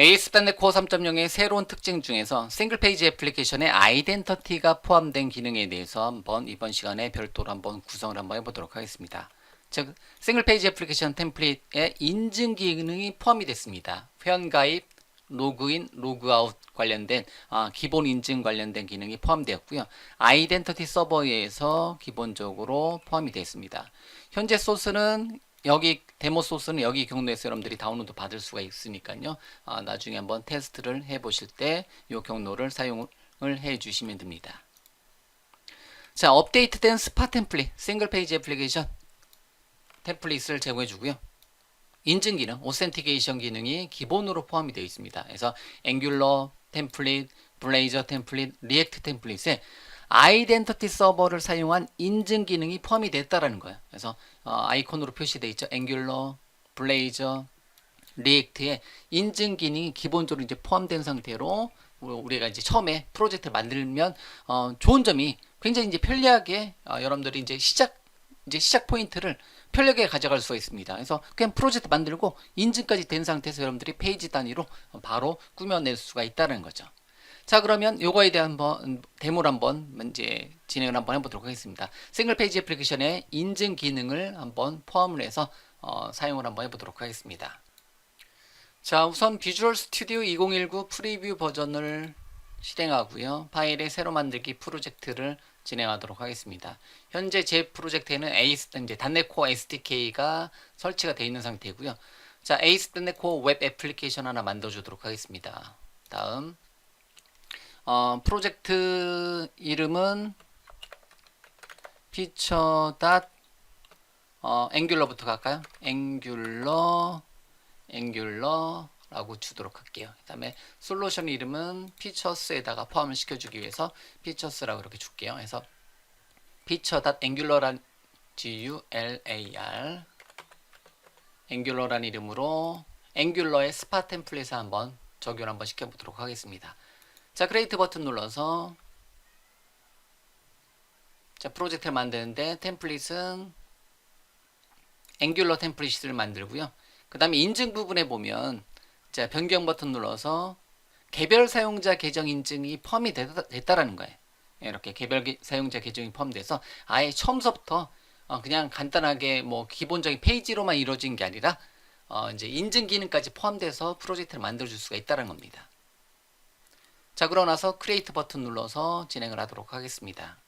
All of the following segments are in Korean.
ASP.NET Core 3.0의 새로운 특징 중에서 싱글 페이지 애플리케이션에 아이덴티티가 포함된 기능에 대해서 한번 이번 시간에 별도로 한번 구성을 한번 해보도록 하겠습니다. 즉, 싱글 페이지 애플리케이션 템플릿에 인증 기능이 포함이 됐습니다. 회원 가입, 로그인, 로그아웃 관련된 아, 기본 인증 관련된 기능이 포함되었고요. 아이덴티티 서버에서 기본적으로 포함이 되어 있습니다. 현재 소스는 여기 데모 소스는 여기 경로에서 여러분들이 다운로드 받을 수가 있으니까요. 아, 나중에 한번 테스트를 해 보실 때 이 경로를 사용을 해 주시면 됩니다. 자, 업데이트된 스파 템플릿, 싱글 페이지 애플리케이션 템플릿을 제공해 주고요. 인증 기능, 오센티케이션 기능이 기본으로 포함이 되어 있습니다. 그래서 앵귤러 템플릿, 블레이저 템플릿, 리액트 템플릿에 아이덴티티 서버를 사용한 인증 기능이 포함이 됐다라는 거예요. 그래서 어, 아이콘으로 표시되어 있죠. 앵귤러, 블레이저, 리액트에 인증 기능이 기본적으로 이제 포함된 상태로 우리가 이제 처음에 프로젝트를 만들면 어, 좋은 점이 굉장히 이제 편리하게 어, 여러분들이 이제 시작 이제 시작 포인트를 편리하게 가져갈 수가 있습니다. 그래서 그냥 프로젝트 만들고 인증까지 된 상태에서 여러분들이 페이지 단위로 바로 꾸며낼 수가 있다는 거죠. 자 그러면 요거에 대한 한번 데모를 한번 이제 진행을 한번 해보도록 하겠습니다. 싱글 페이지 애플리케이션의 인증 기능을 한번 포함을 해서 어, 사용을 한번 해보도록 하겠습니다. 자 우선 비주얼 스튜디오 2019 프리뷰 버전을 실행하고요. 파일의 새로 만들기 프로젝트를 진행하도록 하겠습니다. 현재 제 프로젝트에는 에이스 이제 단넷코어 SDK가 설치가 되어 있는 상태고요. 자, 에이스 단넷코어 웹 애플리케이션 하나 만들어 주도록 하겠습니다. 다음 어, 프로젝트 이름은 피처 닷 어, 앵귤러부터 갈까요? 앵귤러 앵귤러라고 주도록 할게요. 그 다음에 솔루션 이름은 피처스에다가 포함을 시켜주기 위해서 피처스라고 이렇게 줄게요. 그래서 피처.angular란 G-U-L-A-R 앵귤러란 이름으로 앵귤러의 스파 템플릿을 한번 적용 한번 시켜보도록 하겠습니다. 자, 크레이트 버튼 눌러서 자, 프로젝트를 만드는데 템플릿은 앵귤러 템플릿을 만들고요. 그 다음에 인증 부분에 보면 자, 변경 버튼 눌러서 개별 사용자 계정 인증이 포함이 됐다, 라는 거예요. 이렇게 개별 기, 사용자 계정이 포함돼서 아예 처음서부터 어, 그냥 간단하게 뭐 기본적인 페이지로만 이루어진 게 아니라 어, 이제 인증 기능까지 포함돼서 프로젝트를 만들어 줄 수가 있다는 겁니다. 자, 그러고 나서 크리에이트 버튼 눌러서 진행을 하도록 하겠습니다.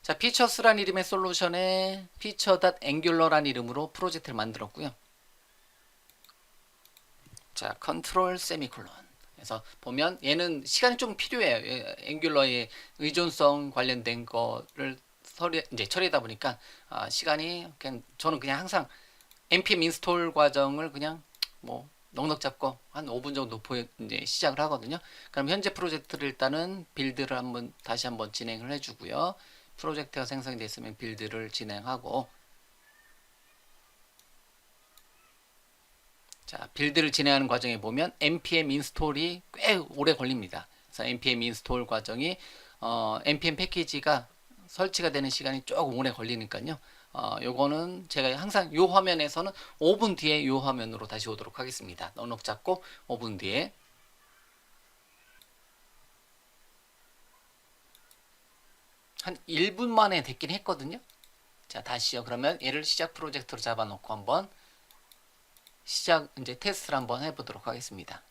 자, 피처스란 이름의 솔루션에 피처.angular란 이름으로 프로젝트를 만들었고요. 자, 컨트롤 세미콜론. 그래서 보면 얘는 시간이 좀 필요해요. 앵귤러의 의존성 관련된 거를 처리, 이제 처리하다 보니까 아, 시간이 그냥 저는 그냥 항상 npm 인스톨 과정을 그냥 뭐 넉넉 잡고 한 5분 정도 보여 이제 시작을 하거든요. 그럼 현재 프로젝트를 일단은 빌드를 한번 다시 한번 진행을 해주고요. 프로젝트가 생성이 됐으면 빌드를 진행하고 자 빌드를 진행하는 과정에 보면 npm 인스톨이 꽤 오래 걸립니다. 그래서 npm 인스톨 과정이 어, npm 패키지가 설치가 되는 시간이 조금 오래 걸리니까요. 어, 요거는 제가 항상 요 화면에서는 5분 뒤에 요 화면으로 다시 오도록 하겠습니다. 넉넉 잡고 5분 뒤에 한 1분 만에 됐긴 했거든요. 자, 다시요. 그러면 얘를 시작 프로젝트로 잡아놓고 한번 시작 이제 테스트를 한번 해보도록 하겠습니다.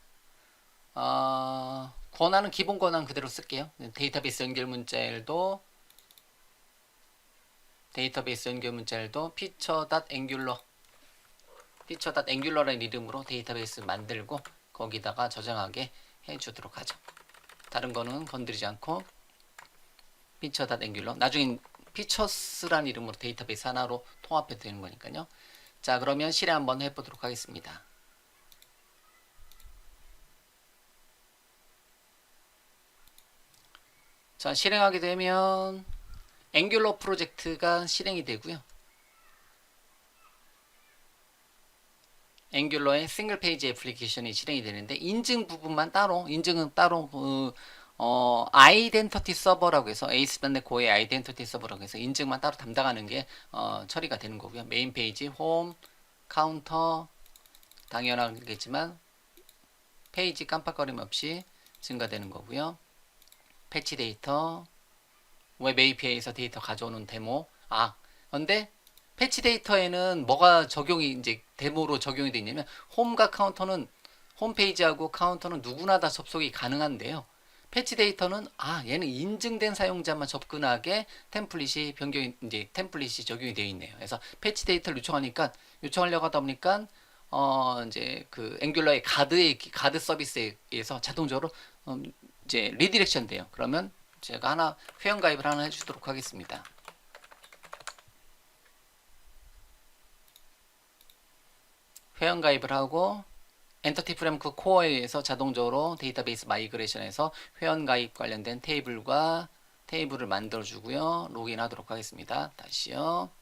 어, 권한은 기본 권한 그대로 쓸게요. 데이터베이스 연결 문자일도 데이터베이스 연결 문자일도 feature.angular feature.angular라는 이름으로 데이터베이스 만들고 거기다가 저장하게 해주도록 하죠. 다른 거는 건드리지 않고 feature.angular 나중에 features란 이름으로 데이터베이스 하나로 통합해 되는 거니까요. 자 그러면 실행 한번 해보도록 하겠습니다. 자 실행하게 되면 앵귤러 프로젝트가 실행이 되고요. 앵귤러의 싱글 페이지 애플리케이션이 실행이 되는데 인증 부분만 따로 인증은 따로 그, 어, 아이덴티티 서버라고 해서 에이스밴드 고의 아이덴티티 서버라고 해서 인증만 따로 담당하는 게 어, 처리가 되는 거고요. 메인 페이지, 홈, 카운터, 당연하겠지만 페이지 깜빡거림 없이 증가되는 거고요. 패치 데이터, 웹 API에서 데이터 가져오는 데모. 아, 근데 패치 데이터에는 뭐가 적용이 이제 데모로 적용이 돼 있냐면 홈과 카운터는 홈페이지하고 카운터는 누구나 다 접속이 가능한데요. 패치 데이터는 아 얘는 인증된 사용자만 접근하게 템플릿이 변경 이제 템플릿이 적용이 되어 있네요. 그래서 패치 데이터를 요청하니까 요청하려고 하다 보니까 어 이제 그 앵귤러의 가드의 가드 서비스에 의해서 자동적으로 음 이제 리디렉션 돼요. 그러면 제가 하나 회원 가입을 하나 해주도록 하겠습니다. 회원 가입을 하고 엔터티 프레임크 코어에 의해서 자동적으로 데이터베이스 마이그레이션에서 회원 가입 관련된 테이블과 테이블을 만들어 주고요. 로그인 하도록 하겠습니다. 다시요.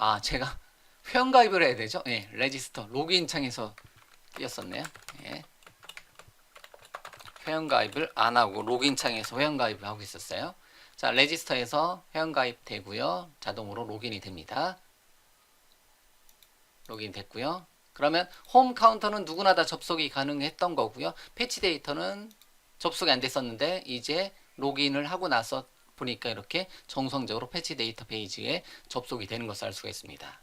아, 제가 회원 가입을 해야 되죠? 예, 레지스터 로그인 창에서 띄었었네요. 예. 회원가입을 안 하고 로그인 창에서 회원가입을 하고 있었어요. 자, 레지스터에서 회원가입 되고요. 자동으로 로그인이 됩니다. 로그인 됐고요. 그러면 홈 카운터는 누구나 다 접속이 가능했던 거고요. 패치 데이터는 접속이 안 됐었는데 이제 로그인을 하고 나서 보니까 이렇게 정성적으로 패치 데이터 페이지에 접속이 되는 것을 알 수가 있습니다.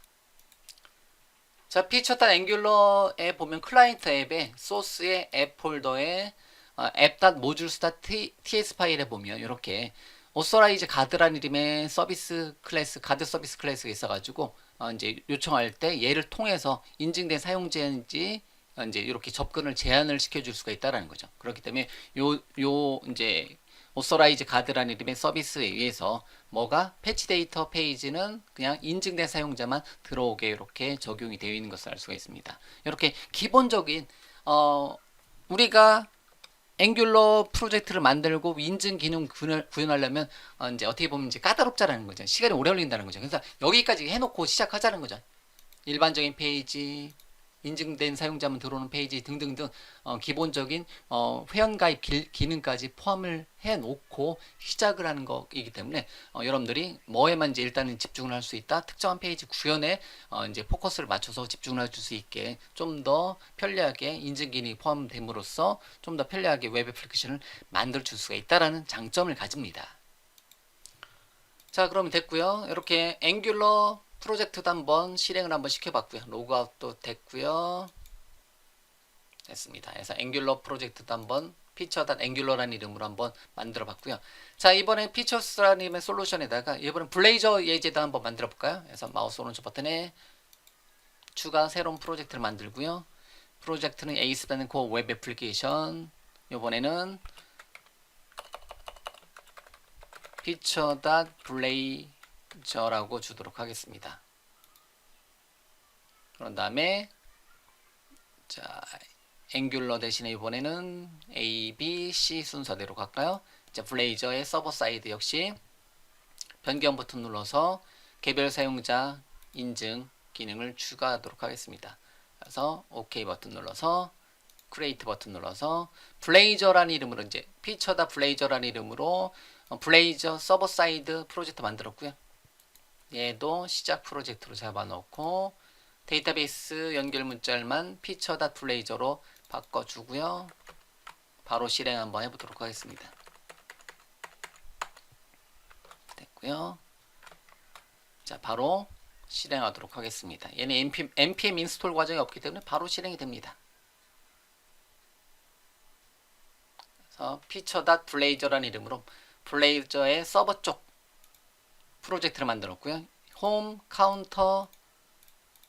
자, 피처단 앵귤러에 보면 클라이언트 앱에 소스의 앱 폴더에 어, app.modules.ts 파일에 보면 이렇게 오서라이즈 가드라는 이름의 서비스 클래스 가드 서비스 클래스가 있어가지고 어, 이제 요청할 때 얘를 통해서 인증된 사용자인지 어, 이제 이렇게 접근을 제한을 시켜줄 수가 있다라는 거죠. 그렇기 때문에 요 요 이제 오서라이즈 가드라는 이름의 서비스에 의해서 뭐가 패치 데이터 페이지는 그냥 인증된 사용자만 들어오게 이렇게 적용이 되어 있는 것을 알 수가 있습니다. 이렇게 기본적인 어 우리가 앵귤러 프로젝트를 만들고 인증 기능 구현하려면 어, 이제 어떻게 보면 이제 까다롭자라는 거죠. 시간이 오래 걸린다는 거죠. 그래서 여기까지 해놓고 시작하자는 거죠. 일반적인 페이지, 인증된 사용자만 들어오는 페이지 등등등 어, 기본적인 어, 회원가입 기, 기능까지 포함을 해놓고 시작을 하는 거이기 때문에 어, 여러분들이 뭐에만 이제 일단은 집중을 할 수 있다. 특정한 페이지 구현에 어, 이제 포커스를 맞춰서 집중을 할 수 있게 좀 더 편리하게 인증 기능이 포함됨으로써 좀 더 편리하게 웹 애플리케이션을 만들 줄 수가 있다라는 장점을 가집니다. 자, 그러면 됐고요. 이렇게 앵귤러 프로젝트도 한번 실행을 한번 시켜봤고요. 로그아웃도 됐고요. 됐습니다. 그래서 앵귤러 프로젝트도 한번 피처단 앵귤러라는 이름으로 한번 만들어 봤고요. 자, 이번에 피처스라는 이름의 솔루션에다가 이번엔 블레이저 예제도 한번 만들어 볼까요? 그래서 마우스 오른쪽 버튼에 추가 새로운 프로젝트를 만들고요. 프로젝트는 에이스라는 그웹 애플리케이션. 이번에는 피처.블레이 저라고 주도록 하겠습니다. 그런 다음에 자 앵귤러 대신에 이번에는 A, B, C 순서대로 갈까요? 자 블레이저의 서버 사이드 역시 변경 버튼 눌러서 개별 사용자 인증 기능을 추가하도록 하겠습니다. 그래서 OK 버튼 눌러서 크리에이트 버튼 눌러서 블레이저라는 이름으로 이제 피처다 블레이저라는 이름으로 어, 블레이저 서버 사이드 프로젝트 만들었고요. 얘도 시작 프로젝트로 잡아놓고 데이터베이스 연결 문자만 피처다 블레이저로 바꿔주고요. 바로 실행 한번 해보도록 하겠습니다. 됐고요. 자, 바로 실행하도록 하겠습니다. 얘는 npm, npm 인스톨 과정이 없기 때문에 바로 실행이 됩니다. 그래서 feature.blaze라는 이름으로 블레이저의 서버 쪽 프로젝트를 만들었고요. 홈, 카운터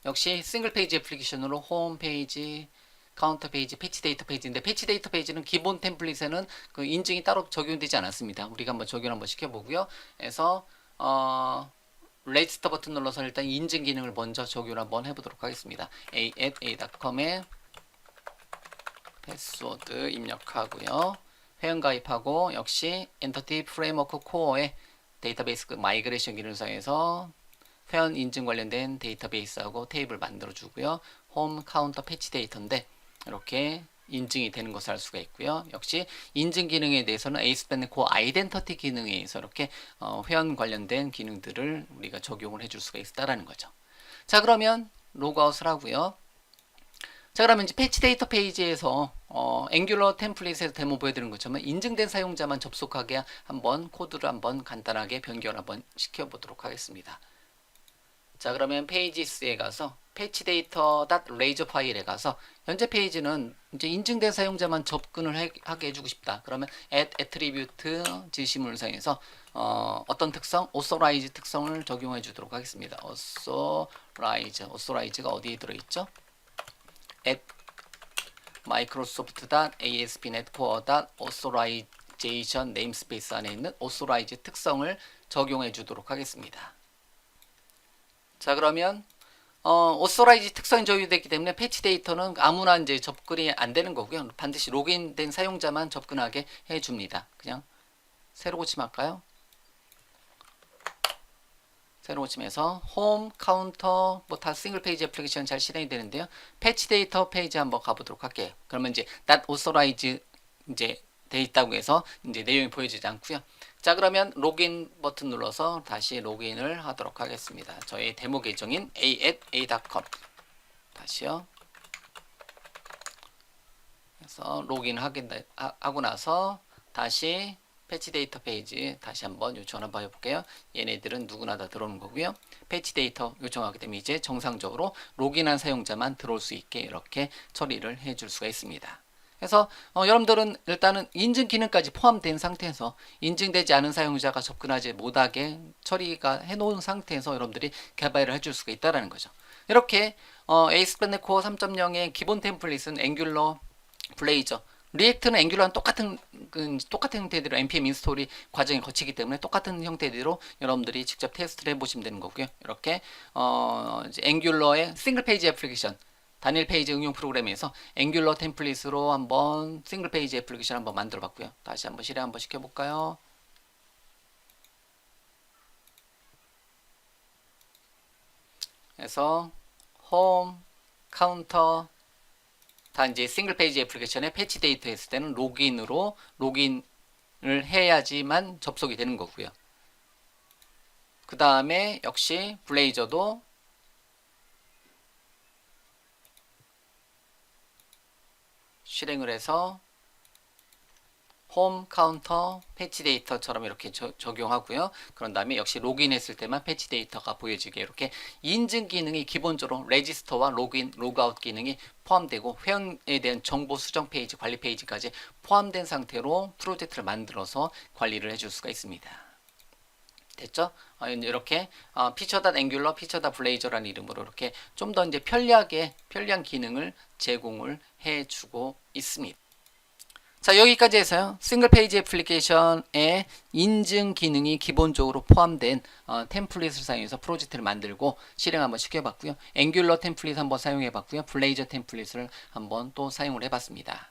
역시 싱글 페이지 애플리케이션으로 홈 페이지, 카운터 페이지, 패치 데이터 페이지인데 패치 데이터 페이지는 기본 템플릿에는 그 인증이 따로 적용되지 않았습니다. 우리가 한번 적용 한번 시켜보고요. 그래서 어, 레지스터 버튼 눌러서 일단 인증 기능을 먼저 적용을 한번 해보도록 하겠습니다. a at a.com에 패스워드 입력하고요. 회원 가입하고 역시 엔터티 프레임워크 코어의 데이터베이스 그 마이그레이션 사용해서 회원 인증 관련된 데이터베이스하고 테이블 만들어 주고요. 홈 카운터 패치 데이터인데 이렇게 인증이 되는 것을 알 수가 있고요. 역시 인증 기능에 대해서는 에이스밴드 코어 아이덴티티 기능에 의해서 이렇게 어, 회원 관련된 기능들을 우리가 적용을 해줄 수가 있다라는 거죠. 자 그러면 로그아웃을 하고요. 자 그러면 이제 패치 데이터 페이지에서 어, 앵귤러 템플릿에서 데모 보여드리는 것처럼 인증된 사용자만 접속하게 한번 코드를 한번 간단하게 변경 한번 시켜보도록 하겠습니다. 자 그러면 페이지스에 가서 패치 데이터 레이저 파일에 가서 현재 페이지는 이제 인증된 사용자만 접근을 해- 하게 해주고 싶다. 그러면 add attribute 사용해서 어, 어떤 특성, authorize 특성을 적용해 주도록 하겠습니다. authorize, authorize가 어디에 들어있죠? at microsoft.asp.net.core.authorization namespace 안에 있는 authorize 특성을 적용해 주도록 하겠습니다. 자 그러면 어, authorize 특성이 적용됐기 때문에 패치 데이터는 아무나 이제 접근이 안 되는 거고요. 반드시 로그인된 사용자만 접근하게 해 줍니다. 그냥 새로 고침할까요? 새로 고침해서 홈, 카운터, 뭐 다 싱글 페이지 애플리케이션 잘 실행이 되는데요. 패치 데이터 페이지 한번 가보도록 할게요. 그러면 이제 that authorize 이제 돼 있다고 해서 이제 내용이 보여지지 않고요. 자 그러면 로그인 버튼 눌러서 다시 로그인을 하도록 하겠습니다. 저희 데모 계정인 a at a.com 다시요. 그래서 로그인 하고 나서 다시 패치 데이터 페이지 다시 한번 요청 한번 해볼게요. 얘네들은 누구나 다 들어오는 거고요. 패치 데이터 요청하게 되면 이제 정상적으로 로그인한 사용자만 들어올 수 있게 이렇게 처리를 해줄 수가 있습니다. 그래서 어, 여러분들은 일단은 인증 기능까지 포함된 상태에서 인증되지 않은 사용자가 접근하지 못하게 처리가 해놓은 상태에서 여러분들이 개발을 해줄 수가 있다라는 거죠. 이렇게 어, 에이스밴드 코어 3.0의 기본 템플릿은 앵귤러, 블레이저, 리액트는 앵귤러랑 똑같은 그, 똑같은 형태대로 npm 인스톨이 과정을 거치기 때문에 똑같은 형태대로 여러분들이 직접 테스트를 해보시면 되는 거고요. 이렇게 어, 앵귤러의 싱글 페이지 애플리케이션 단일 페이지 응용 프로그램에서 앵귤러 템플릿으로 한번 싱글 페이지 애플리케이션 한번 만들어 봤고요. 다시 한번 실행 한번 시켜 볼까요? 그래서 홈, 카운터 다 이제 싱글 페이지 애플리케이션에 패치 데이터 했을 때는 로그인으로 로그인을 해야지만 접속이 되는 거고요. 그 다음에 역시 블레이저도 실행을 해서 홈 카운터 패치 데이터처럼 이렇게 저- 적용하고요. 그런 다음에 역시 로그인했을 때만 패치 데이터가 보여지게 이렇게 인증 기능이 기본적으로 레지스터와 로그인, 로그아웃 기능이 포함되고 회원에 대한 정보 수정 페이지, 관리 페이지까지 포함된 상태로 프로젝트를 만들어서 관리를 해줄 수가 있습니다. 됐죠? 어, 이렇게 어, 피처다 앵귤러, 피처다 블레이저라는 이름으로 이렇게 좀 더 이제 편리하게 편리한 기능을 제공을 해주고 있습니다. 자 여기까지 해서요. 싱글 페이지 애플리케이션의 인증 기능이 기본적으로 포함된 어, 템플릿을 사용해서 프로젝트를 만들고 실행 한번 시켜봤고요. 앵귤러 템플릿 한번 사용해봤고요. 블레이저 템플릿을 한번 또 사용을 해봤습니다